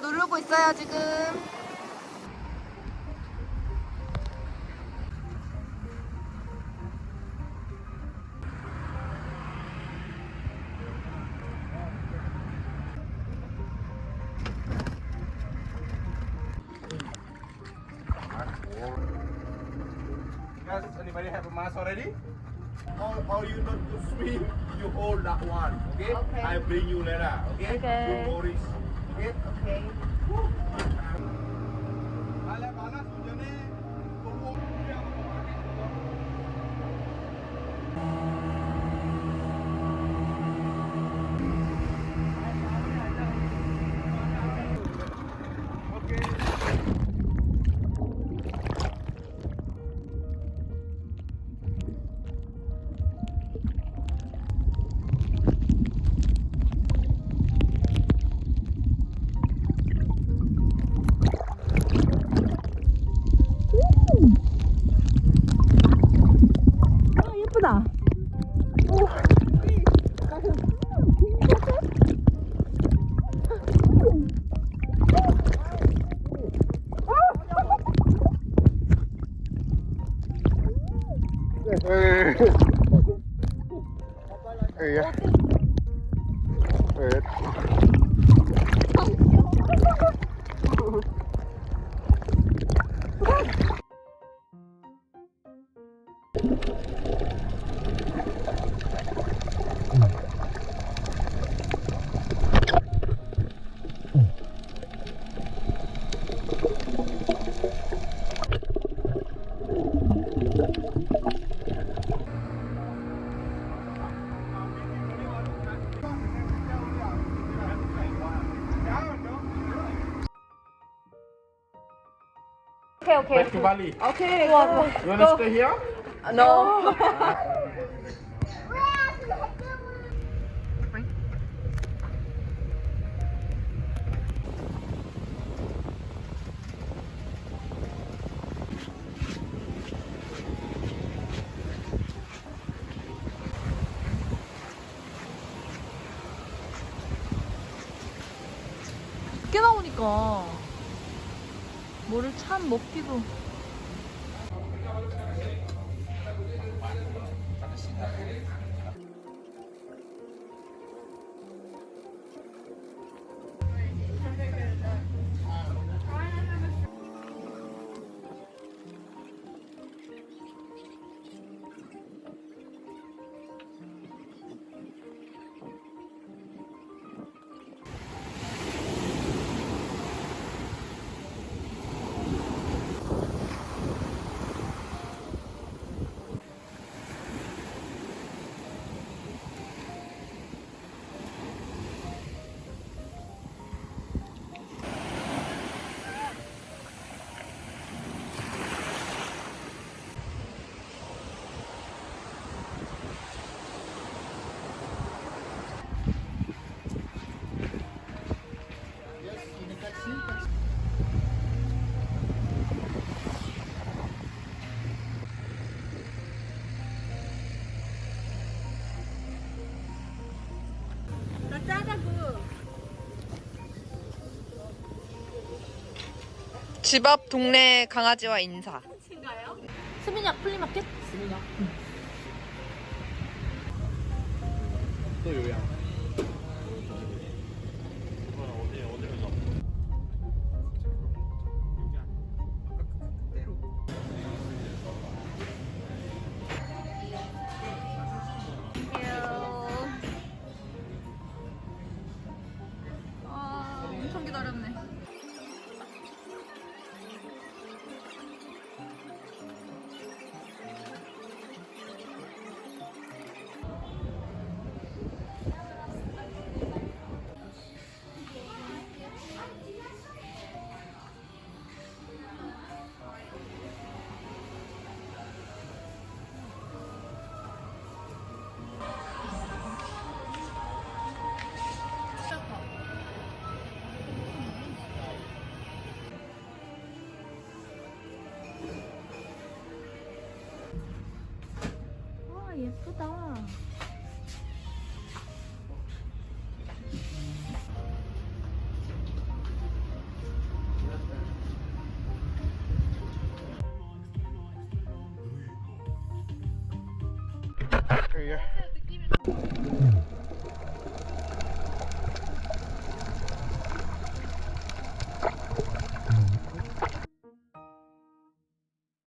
녹화 누르고 있어요 지금. Guys, anybody have a mask already? How, how you not to swim, you hold that one, okay? Okay. I bring you later, okay? Okay. Don't worry. Okay? 오 Evet. Ee, evet. 오케이 오케이. Back to Bali. 좋아 좋아. You wanna stay here? No. 늦게 나오니까 뭐를 참 먹기도 집 앞 동네 강아지와 인사. 스미냑 플리마켓? 또 요양. 예쁘다. Here you go.